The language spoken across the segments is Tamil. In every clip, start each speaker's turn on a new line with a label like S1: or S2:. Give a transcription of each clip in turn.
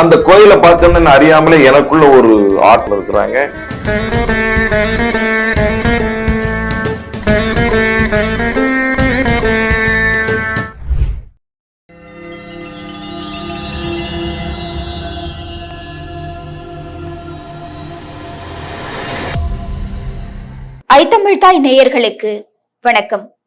S1: அந்த கோயிலை பார்த்தோன்னு அறியாமலே எனக்குள்ள ஒரு ஆட்கள் இருக்கிறாங்க.
S2: ஐத்தமிழ்தாய் நேயர்களுக்கு வணக்கம்.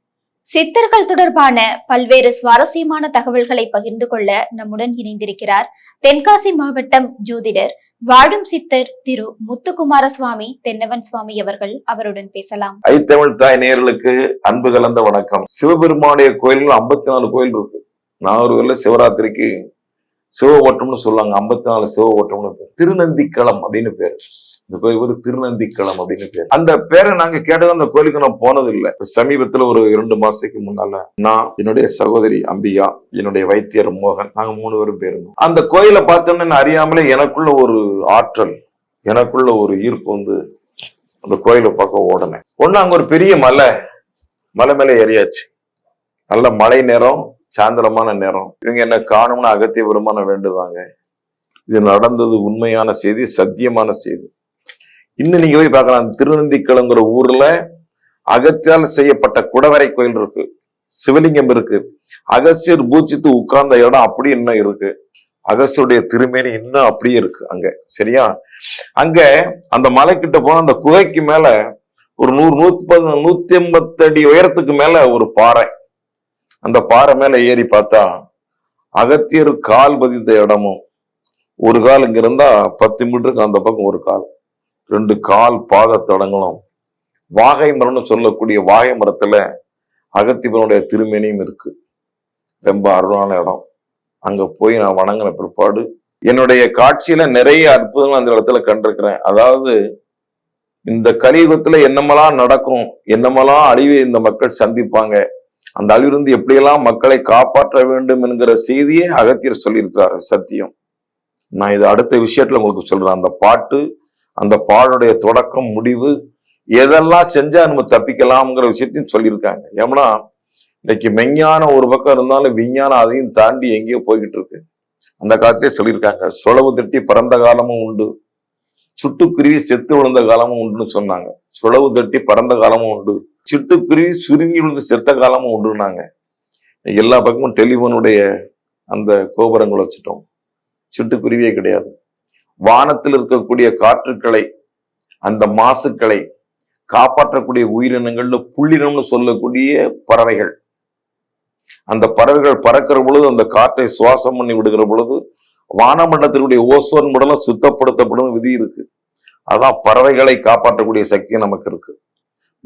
S2: சித்தர்கள் தொடர்பான பல்வேறு சுவாரஸ்யமான தகவல்களை பகிர்ந்து கொள்ள நம்முடன் இணைந்திருக்கிறார் தென்காசி மாவட்டம் ஜோதிடர் வாழும் சித்தர் திரு முத்துக்குமார சுவாமி தென்னவன் சுவாமி அவர்கள் அவருடன் பேசலாம்.
S1: ஐத்தமிழ் தாய் நேர்களுக்கு அன்பு கலந்த வணக்கம். சிவபெருமானுடைய கோயில்கள் ஐம்பத்தி நாலு கோயில் இருக்கு. நாகூர்ல சிவராத்திரிக்கு சிவ ஓட்டம்னு சொல்லுவாங்க. ஐம்பத்தி நாலு சிவ ஓட்டம்னு பேர். திருநந்திக்களம் அப்படின்னு பேரு. இந்த கோயில் ஒரு திருநந்திக்களம் அப்படின்னு பேர். அந்த பேரை நாங்க கேட்டது அந்த கோயிலுக்கு நான் போனது இல்லை சமீபத்துல ஒரு இரண்டு மாசத்துக்கு முன்னால நான் என்னுடைய சகோதரி அம்பிகா என்னுடைய வைத்தியர் மோகன் நாங்க மூணு பேரும் போயிருந்தோம். அந்த கோயிலை பார்த்தோன்னு அறியாமலே எனக்குள்ள ஒரு ஆற்றல் எனக்குள்ள ஒரு ஈர்ப்பு வந்து அந்த கோயிலை பார்க்க ஓடினேன். ஒண்ணு அங்க ஒரு பெரிய மலை மலை மேலே ஏறியாச்சு. நல்ல மழை நேரம் சாயந்தரமான நேரம். இவங்க என்ன காணும்னு அகத்திய பெருமான வேண்டுதாங்க. இது நடந்தது உண்மையான செய்தி சத்தியமான செய்தி. இன்னும் நீங்க போய் பார்க்கலாம். திருநந்திக்கிழங்குற ஊர்ல அகத்தியால் செய்யப்பட்ட குடவரை கோயில் இருக்கு. சிவலிங்கம் இருக்கு. அகசியர் பூச்சித்து உட்கார்ந்த இடம் அப்படி இன்னும் இருக்கு. அகசியருடைய திருமேனி இன்னும் அப்படியே இருக்கு அங்க. சரியா? அங்க அந்த மலைக்கிட்ட போன அந்த குகைக்கு மேல ஒரு நூறு நூத்தி நூத்தி எண்பத்தி அடி உயரத்துக்கு மேல ஒரு பாறை. அந்த பாறை மேல ஏறி பார்த்தா அகத்தியர் கால் பதித்த இடமும் ஒரு கால் இங்க இருந்தா பத்து மீட்டருக்கு அந்த பக்கம் ஒரு கால். ரெண்டு கால் பாத தடங்களும். வாகை மரம்னு சொல்லக்கூடிய வாகை மரத்துல அகத்தியவனுடைய திருமேனியும் இருக்கு. ரொம்ப அருளான இடம். அங்க போய் நான் வணங்கின பிற்பாடு என்னுடைய காட்சியில நிறைய அற்புதங்கள் அந்த இடத்துல கண்டிருக்கிறேன். அதாவது இந்த கலியுகத்துல என்னமெல்லாம் நடக்கும் என்னமெல்லாம் அழிவை இந்த மக்கள் சந்திப்பாங்க அந்த அழிவிலிருந்து எப்படியெல்லாம் மக்களை காப்பாற்ற வேண்டும் என்கிற செய்தியை அகத்தியர் சொல்லியிருக்கிறாரு சத்தியம். நான் இது அடுத்த விஷயத்துல உங்களுக்கு சொல்றேன். அந்த பாட்டு அந்த பாடுடைய தொடக்கம் முடிவு எதெல்லாம் செஞ்சா நம்ம தப்பிக்கலாம்ங்கிற விஷயத்தையும் சொல்லியிருக்காங்க. ஏன்னா இன்னைக்கு மெஞ்ஞானம் ஒரு பக்கம் இருந்தாலும் விஞ்ஞானம் அதையும் தாண்டி எங்கேயோ போய்கிட்டு இருக்கு. அந்த காலத்திலே சொல்லியிருக்காங்க சுழவு தட்டி பறந்த காலமும் உண்டு. சுட்டுக்குருவி செத்து விழுந்த காலமும் உண்டுன்னு சொன்னாங்க. சுழவு தட்டி பறந்த காலமும் உண்டு. சிட்டுக்குருவி சுருங்கி விழுந்து செத்த காலமும் உண்டுனாங்க எல்லா பக்கமும் டெலிஃபோனுடைய அந்த கோபுரங்கள் வச்சுட்டோம். சிட்டுக்குருவியே கிடையாது. வானத்தில் இருக்கக்கூடிய காற்றுக்களை அந்த மாசுக்களை காப்பாற்றக்கூடிய உயிரினங்கள்ல புள்ளினம்னு சொல்லக்கூடிய பறவைகள். அந்த பறவைகள் பறக்கிற பொழுது அந்த காற்றை சுவாசம் பண்ணி விடுகிற பொழுது வானமண்டலத்தினுடைய ஓசோன் மண்டலம் சுத்தப்படுத்தப்படும் விதி இருக்கு. அதான் பறவைகளை காப்பாற்றக்கூடிய சக்தி நமக்கு இருக்கு.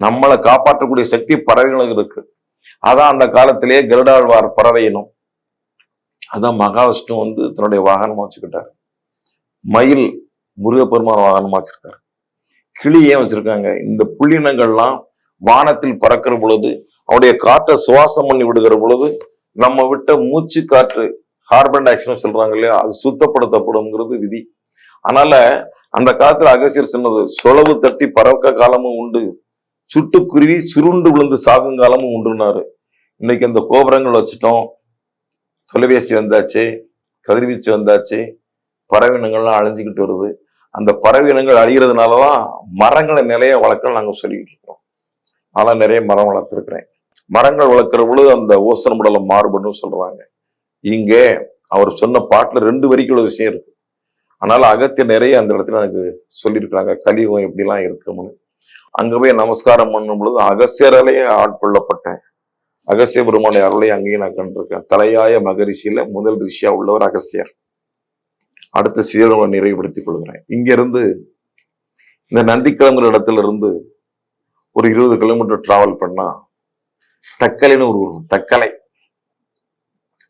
S1: நம்மளை காப்பாற்றக்கூடிய சக்தி பறவைகளுக்கு இருக்கு. அதான் அந்த காலத்திலேயே கருடாழ்வார் பறவையினும் அதான் மகாவிஷ்ணு வந்து தன்னுடைய வாகனமா வச்சுக்கிட்டாரு. மயில் முருகப்பெருமான வாகனமா வச்சிருக்காரு. கிளி ஏன் வச்சிருக்காங்க? இந்த புள்ளினங்கள்லாம் வானத்தில் பறக்கிற பொழுது அவருடைய காற்றை சுவாசம் பண்ணி விடுகிற பொழுது நம்ம விட்ட மூச்சு காற்று கார்பன் டை ஆக்சைடு சொல்றாங்க இல்லையா? அது சுத்தப்படுத்தப்படும்ங்கிறது விதி. அதனால அந்த காலத்துல அகசியர் சொன்னது சொலவு தட்டி பறக்க காலமும் உண்டு. சுட்டுக்குருவி சுருண்டு விழுந்து சாகும் காலமும் உண்டுனாரு. இன்னைக்கு அந்த கோபுரங்கள் வச்சுட்டோம். தொலைபேசி வந்தாச்சு கதிர்வீச்சு வந்தாச்சு பறவினங்கள்லாம் அழிஞ்சுக்கிட்டு வருது. அந்த பறவினங்கள் அழிகிறதுனால தான் மரங்களை நிறைய வளர்க்க நாங்க சொல்லிக்கிட்டு இருக்கிறோம். ஆனால் நிறைய மரம் வளர்த்துருக்குறேன். மரங்கள் வளர்க்குற பொழுது அந்த ஓசன மண்டலம் மாறுபடும் சொல்றாங்க. இங்கே அவர் சொன்ன பாட்டுல ரெண்டு வரிக்குள்ள விஷயம் இருக்கு. ஆனால் அகத்திய நிறைய அந்த இடத்துல எனக்கு சொல்லியிருக்கிறாங்க. கலியுகம் எப்படிலாம் இருக்கும்னு. அங்க போய் நமஸ்காரம் பண்ணும் பொழுது அகசியராலேயே ஆட்கொள்ளப்பட்டேன் அகசிய பெருமான அருளை அங்கேயும் நான் கண்டிருக்கேன். தலையாய மகரிஷியில முதல் ரிஷியா உள்ளவர் அகசியர் அடுத்து சீரனை நிறைவுபடுத்திக் கொள்கிறேன். இங்கிருந்து இந்த நந்திக்கிழங்குற இடத்துல இருந்து ஒரு இருபது கிலோமீட்டர் டிராவல் பண்ணா தக்கலைன்னு ஒரு ஊர் தக்கலை.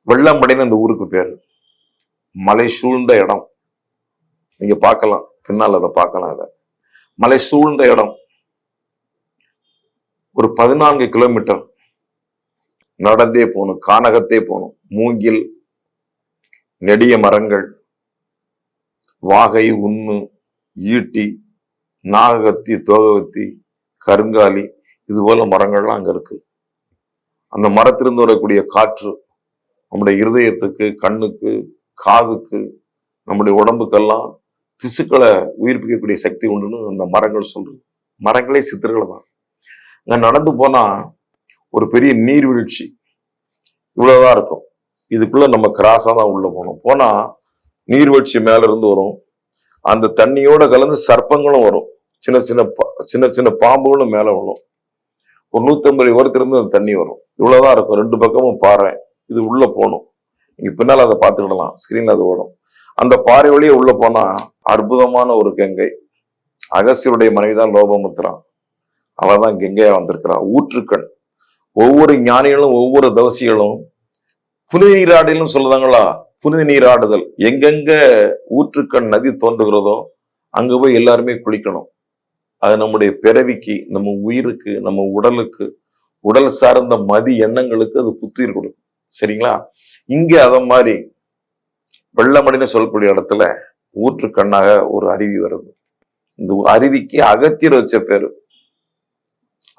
S1: வெள்ளம்படின்னு அந்த ஊருக்கு பேரு. மலை சூழ்ந்த இடம். நீங்க பார்க்கலாம். பின்னால் அதை பார்க்கலாம் அதை மலை சூழ்ந்த இடம். ஒரு பதினான்கு கிலோமீட்டர் நடந்தே போகணும். கானகத்தே போகணும். மூங்கில் நெடிய மரங்கள் வாகை உண்ணு ஈட்டி நாககத்தி தோகவத்தி கருங்காலி இது போல மரங்கள்லாம் அங்க இருக்கு. அந்த மரத்திலிருந்து வரக்கூடிய காற்று நம்முடைய இருதயத்துக்கு கண்ணுக்கு காதுக்கு நம்முடைய உடம்புக்கெல்லாம் திசுக்களை உயிர்ப்பிக்கக்கூடிய சக்தி உண்டுன்னு அந்த மரங்கள் சொல்றது. மரங்களே சித்திரங்கள் தான் அங்கே நடந்து போனா ஒரு பெரிய நீர்வீழ்ச்சி இவ்வளோதான் இருக்கும். இதுக்குள்ள நம்ம கிராஸா தான் உள்ள போகணும். போனால் நீர்வீழ்ச்சி மேல இருந்து வரும். அந்த தண்ணியோட கலந்து சர்ப்பங்களும் வரும். சின்ன சின்ன சின்ன சின்ன பாம்புகளும் மேல வரும் ஒரு நூத்தம்பது உரத்திலிருந்து அந்த தண்ணி வரும். இவ்வளோதான் இருக்கும். ரெண்டு பக்கமும் பாறை. இது உள்ள போகணும். நீங்க பின்னால் அதை பார்த்துக்கிடலாம். ஸ்க்ரீனில் அது ஓடும். அந்த பாறை வழியே உள்ள போனா அற்புதமான ஒரு கங்கை. அகசியருடைய மனைவிதான் லோபமுத்ரா தான் கங்கையா வந்திருக்கிறா ஊற்றுக்கண். ஒவ்வொரு ஞானிகளும் ஒவ்வொரு தவசிகளும் புனித நீராடலும் சொல்லுதாங்களா? புனித நீராடுதல். எங்கெங்க ஊற்றுக்கண் நதி தோன்றுகிறதோ அங்க போய் எல்லாருமே குளிக்கணும். அது நம்முடைய பிறவிக்கு நம்ம உயிருக்கு நம்ம உடலுக்கு உடல் சார்ந்த மதி எண்ணங்களுக்கு அது புத்துயிர் கொடுக்கும். சரிங்களா? இங்க அத மாதிரி வெள்ளமடின்னு சொல்லக்கூடிய இடத்துல ஊற்று கண்ணாக ஒரு அருவி வருது. இந்த அருவிக்கு அகத்தியர் வச்ச பேரு.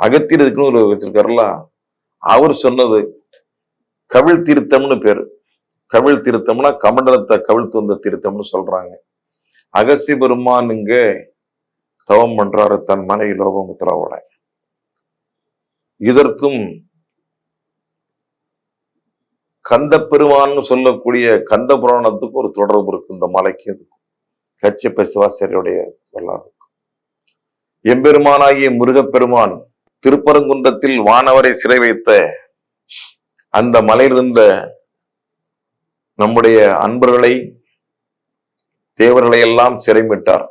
S1: அகத்தியர் இதுக்குன்னு ஒரு வச்சிருக்காருல்ல? அவர் சொன்னது கவிழ் தீர்த்தம்னு பேரு. கவிழ் தீர்த்தம்னா கமண்டலத்தை கவிழ்த்து வந்த தீர்த்தம்னு சொல்றாங்க. அகசி பெருமான் இங்க தவம் பண்றாரு தன் மனைவி லோகமுத்ராவோட இதற்கும் கந்த பெருமான்னு சொல்லக்கூடிய கந்த புராணத்துக்கும் ஒரு தொடர்பு இருக்கு இந்த மலைக்கு. இதுக்கும் கச்சிப்ப சிவாசிரியருடைய வரலாறு எம்பெருமானாகிய முருகப்பெருமான் திருப்பரங்குன்றத்தில் வானவரை சிறை வைத்த அந்த மலையில் இருந்த நம்முடைய அன்பர்களை தேவர்களை எல்லாம் சிறைமிட்டார்.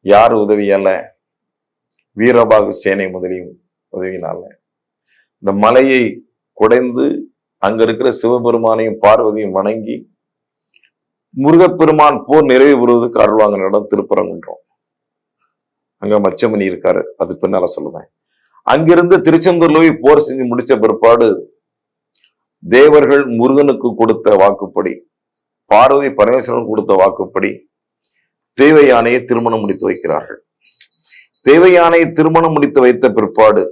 S1: யார் உதவியால? வீரபாகு சேனை முதலியும் உதவினால. இந்த மலையை குடைந்து அங்க இருக்கிற சிவபெருமானையும் பார்வதியும் வணங்கி முருகப்பெருமான் போர் நிறைவு பெறுவதற்கு அருள்வாங்க இடம் திருப்பரங்குன்றம். அங்க மச்சமணி இருக்காரு. அது பின்னால சொல்லுதேன். அங்கிருந்து திருச்செந்தூர்ல போய் போர் செஞ்சு முடிச்ச பிற்பாடு தேவர்கள் முருகனுக்கு கொடுத்த வாக்குப்படி பார்வதி பரமேஸ்வரன் கொடுத்த வாக்குப்படி தேவ யானையை திருமணம் முடித்து வைக்கிறார்கள். தேவ யானையை திருமணம் முடித்து வைத்த பிற்பாடு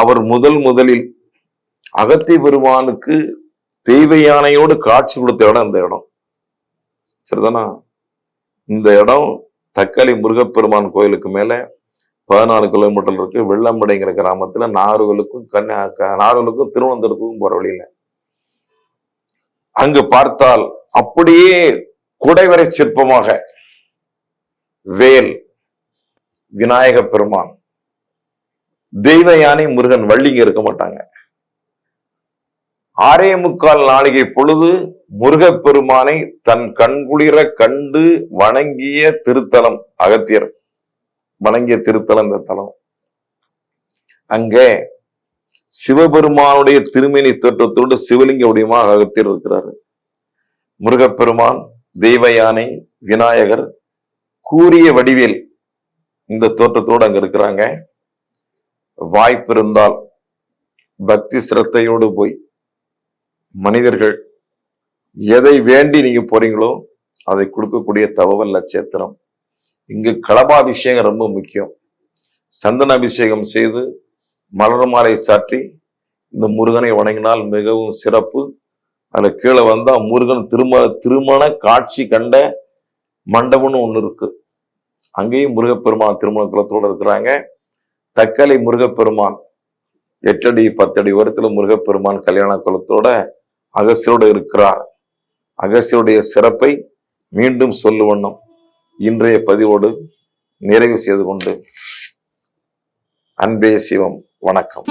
S1: அவர் முதல் முதலில் அகத்திய பெருமானுக்கு தெய்வ யானையோடு காட்சி கொடுத்த இடம் இந்த இடம். சரிதானா? இந்த இடம் தக்காளி முருகப்பெருமான் கோயிலுக்கு மேல பதினாலு கிலோமீட்டர் இருக்கு. வெள்ளம்படைங்கிற கிராமத்துல நாகர்களுக்கும் கன்னியா க- நாகர்களுக்கும் திருவனந்தபுரத்துக்கும் போற வழியில. அங்கு பார்த்தால் அப்படியே குடைவரை சிற்பமாக வேல் விநாயக பெருமான் தெய்வ யானை முருகன் வள்ளிங்க இருக்க மாட்டாங்க. ஆரே முக்கால் நாளிகை பொழுது முருகப்பெருமானை தன் கண்குளிர கண்டு வணங்கிய திருத்தலம் அகத்தியர். வணங்கிய திருத்தலம் இந்த தலம். அங்கே சிவபெருமானுடைய திருமேனி தோற்றத்தோடு சிவலிங்க உடையமாக அகத்தில் இருக்கிறாரு. முருகப்பெருமான் தெய்வ யானை விநாயகர் கூறிய வடிவேல் இந்த தோற்றத்தோடு அங்க இருக்கிறாங்க. வாய்ப்பு இருந்தால் பக்தி சிரத்தையோடு போய் மனிதர்கள் எதை வேண்டி நீங்க போறீங்களோ அதை கொடுக்கக்கூடிய தவவல் நட்சத்திரம் இங்கு களபாபிஷேகம் ரொம்ப முக்கியம். சந்தன அபிஷேகம் செய்து மலர் மாலை சாற்றி இந்த முருகனை வணங்கினால் மிகவும் சிறப்பு. அதில் கீழே வந்தா முருகன் திருமண திருமண காட்சி கண்ட மண்டபம்னு ஒன்று இருக்கு. அங்கேயும் முருகப்பெருமான் திருமண குலத்தோட இருக்கிறாங்க. தக்கலை முருகப்பெருமான் எட்டடி பத்தடி உரத்தில் முருகப்பெருமான் கல்யாண குலத்தோட அகசியோடு இருக்கிறார். அகசியுடைய சிறப்பை மீண்டும் சொல்லுவண்ணம். இன்றைய பதிவோடு நிறைவு செய்து கொண்டு அன்பே சிவம். வணக்கம்.